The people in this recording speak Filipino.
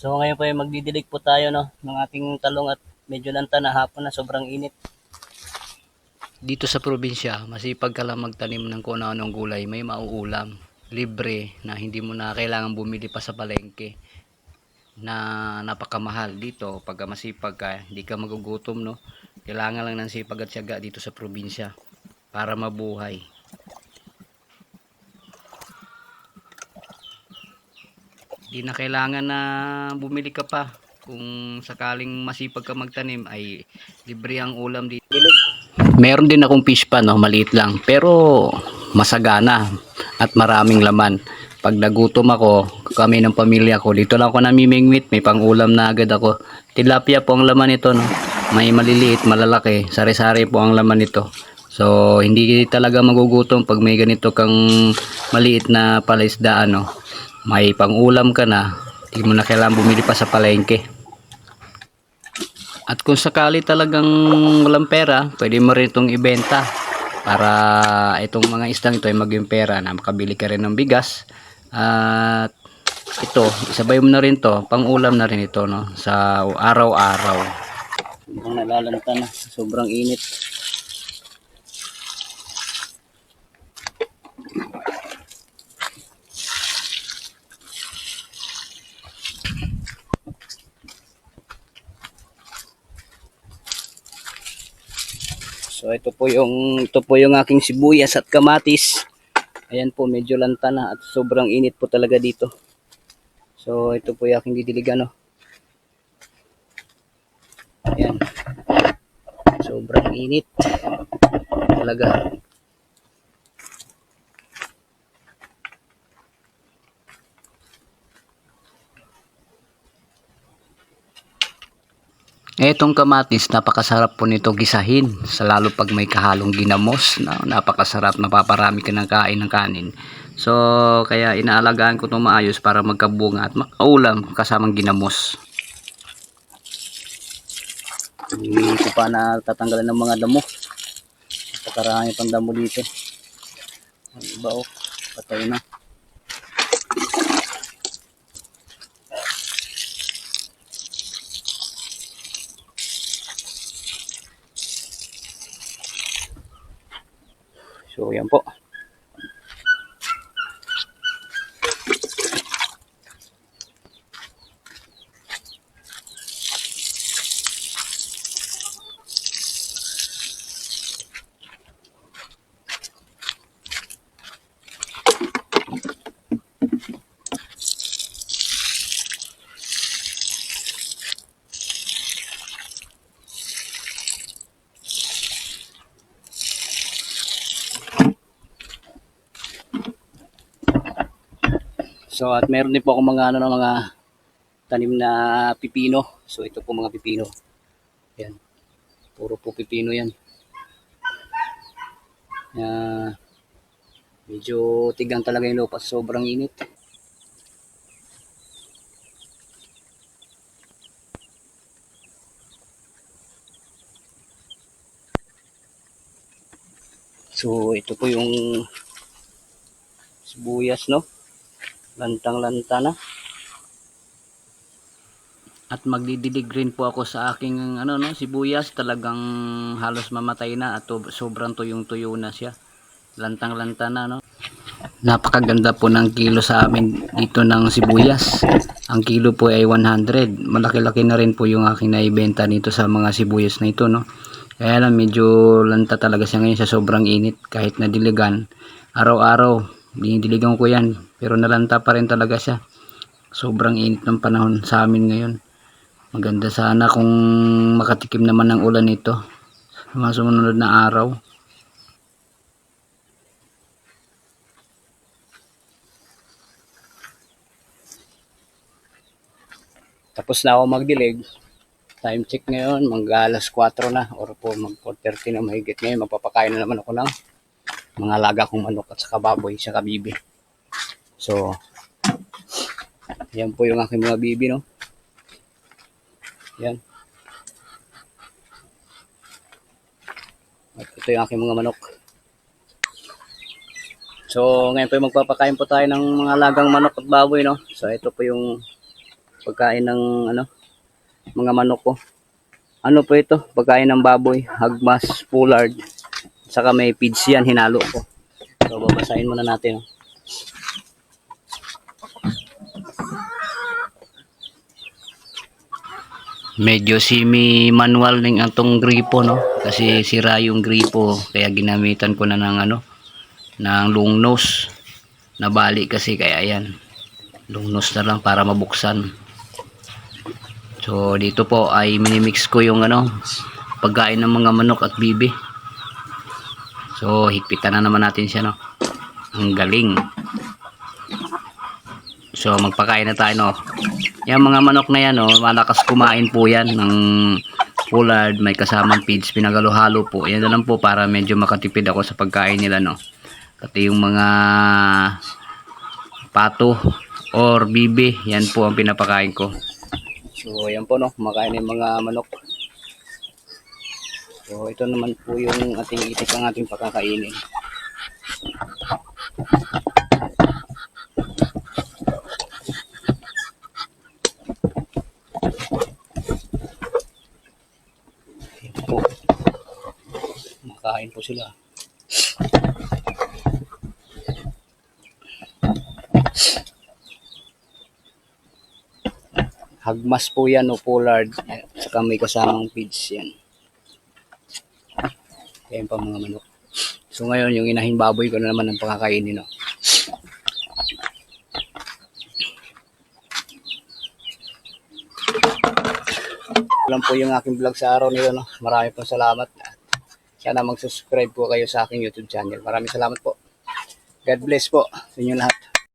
So ngayon po ay magdidilig po tayo no ng ating talong at medyo lanta na hapon na sobrang init. Dito sa probinsya, masipag ka lang magtanim ng kung anong gulay, may mauulam. Libre na hindi mo na kailangan bumili pa sa palengke na napakamahal dito pag masipag ka hindi ka magugutom no kailangan lang ng sipag at syaga dito sa probinsya para mabuhay di na kailangan na bumili ka pa. Kung sakaling masipag ka magtanim ay libre ang ulam dito meron din akong fish pan no? Maliit lang. Pero masagana at maraming laman. Pag nagutom ako kami ng pamilya ko dito lang ako namimingwit. May pangulam na agad ako. Tilapia po ang laman nito no? May maliliit malalaki. Sari-sari po ang laman nito. So hindi talaga magugutom pag may ganito kang maliit na palaisdaan no may pangulam ka na hindi mo na kailangan bumili pa sa palengke at kung sakali talagang walang pera, pwede mo rin itong ibenta para itong mga isdang ito ay maging pera na makabili ka rin ng bigas. At ito, isabay mo na rin to, pang ulam na rin ito no, sa araw-araw. Sobrang nalalanta na, sobrang init. So ito po yung ito po yung aking sibuyas at kamatis. Ayan po medyo lanta na at sobrang init po talaga dito. So ito po yung aking didiligan no. Ayan. Sobrang init. Talaga. Etong kamatis, napakasarap po nito gisahin. Sa lalo pag may kahalong ginamos, na, napakasarap, napaparami ka ng kain ng kanin. So, kaya inaalagaan ko itong maayos para magkabunga at makaulam kasamang ginamos. Hindi ko pa na tatanggalan ng mga damo. Napakarami pang damo dito. Ang iba oh, patay na. So, yan po. So at meron din po ako mga ano ng mga tanim na pipino. So ito po mga pipino. Yan. Puro po pipino yan. Uh, medyo tigang talaga yung lupa. Sobrang init. So ito po yung sibuyas no lantang-lanta na. At magdidilig rin po ako sa aking ano no, sibuyas, talagang halos mamatay na at sobrang tuyong-tuyo na siya. Lantang-lanta na no. Napakaganda po ng kilo sa amin dito ng sibuyas. Ang kilo po ay 100. Malaki-laki na rin po yung aking naibenta nito sa mga sibuyas na ito no. Kaya lang medyo lanta talaga siya ngayon sa sobrang init kahit nadiligan. Araw-araw dinidiligan ko yan pero nalanta pa rin talaga siya. Sobrang init ng panahon sa amin ngayon. Maganda sana kung makatikim naman ng ulan ito sa mga sumunod na araw. Tapos na ako magdilig. Time check ngayon, mag alas 4 na or po mag 4.30 na mahigit ngayon. Magpapakain na naman ako ng mga alaga kong manok at saka baboy sa kabibi. So, yan po yung aking mga bibi, no? Yan. At ito yung aking mga manok. So, ngayon po yung magpapakain po tayo ng mga alagang manok at baboy, no? So, ito po yung pagkain ng ano, mga manok ko. Ano po ito? Pagkain ng baboy, hagmas, pullard, saka may feeds yan, hinalo ko. So, babasahin muna natin. oh. Medyo semi manual ning atong gripo no kasi sira yung gripo kaya ginamitan ko na ng ano ng long nose. Nabali kasi kaya yan. Long nose na lang para mabuksan. So dito po ay minimix ko yung ano pagkain ng mga manok at bibi. So higpitan na naman natin siya no. Ang galing. So magpakain na tayo no. Yung mga manok na yan, oh, malakas kumain po yan ng pullard, may kasamang feeds, pinagalo-halo po. Yan lang po para medyo makatipid ako sa pagkain nila, no. Pati yung mga pato or bibi, yan po ang pinapakain ko. So, ayan po, no, kumakain ng mga manok. So, ito naman po yung ating itik ang ating pakakainin. Po. Kumakain po sila. Hagmas po yan o pollard. Saka may kasamang feeds yan. Ayan pa mga manok. So ngayon, yung inahing baboy ko na naman ang pakakainin. No? Alam po yung aking vlog sa araw nito. No? Marami pong salamat. At Sana mag-subscribe po kayo sa aking YouTube channel. Maraming salamat po. God bless po sa inyo lahat.